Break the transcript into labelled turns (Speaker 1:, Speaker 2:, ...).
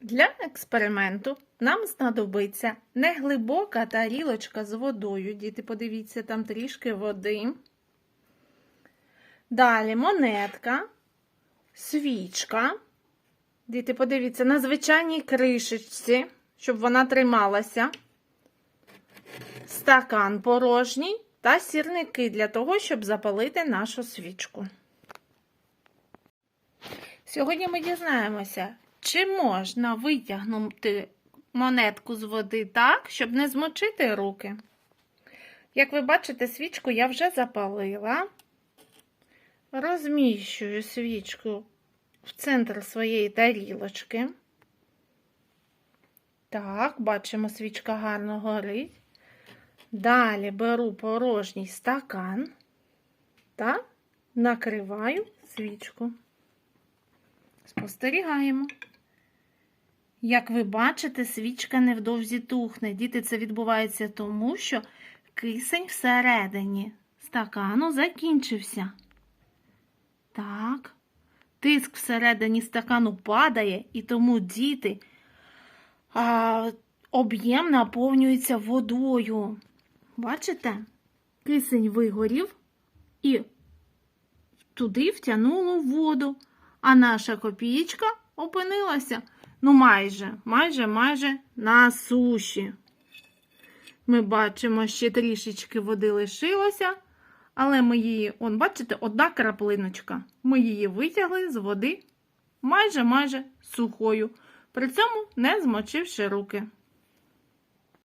Speaker 1: Для експерименту нам знадобиться неглибока тарілочка з водою. Діти, подивіться, там трішки води. Далі монетка, свічка. Діти, подивіться, на звичайній кришечці, щоб вона трималася. Стакан порожній та сірники для того, щоб запалити нашу свічку. Сьогодні ми дізнаємося, чи можна витягнути монетку з води так, щоб не змочити руки. Як ви бачите, свічку я вже запалила. Розміщую свічку в центр своєї тарілочки. Так, бачимо, свічка гарно горить. Далі беру порожній стакан та накриваю свічку. Спостерігаємо. Як ви бачите, свічка невдовзі тухне. Діти, це відбувається тому, що кисень всередині стакану закінчився. Так. Тиск всередині стакану падає, і тому діти об'єм наповнюється водою. Бачите? Кисень вигорів і туди втягнуло воду, а наша копієчка опинилася, ну майже, майже, майже на суші. Ми бачимо, ще трішечки води лишилося, але ми її, он, бачите, одна краплиночка. Ми її витягли з води майже майже сухою, при цьому не змочивши руки.